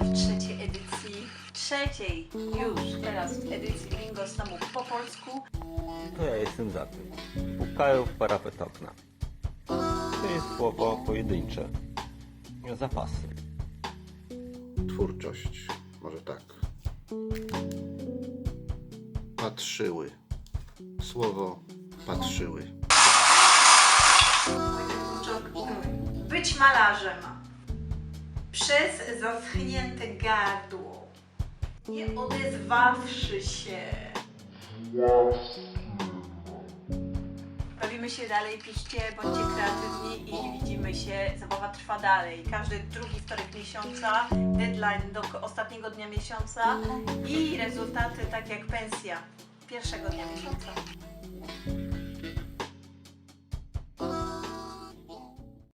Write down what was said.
w trzeciej edycji, trzeciej już teraz w edycji Bingo Snomu po polsku. To ja jestem za tym. Pukają w parapet okna. To jest słowo pojedyncze. Zapasy. Twórczość. Może tak. Patrzyły. Słowo patrzyły. Być malarzem. Przez zaschnięte gardło. Nie odezwawszy się. Bawimy się dalej, piszcie, bądźcie kreatywni i widzimy się. Zabawa trwa dalej. Każdy drugi wtorek miesiąca, deadline do ostatniego dnia miesiąca i rezultaty tak jak pensja pierwszego dnia miesiąca.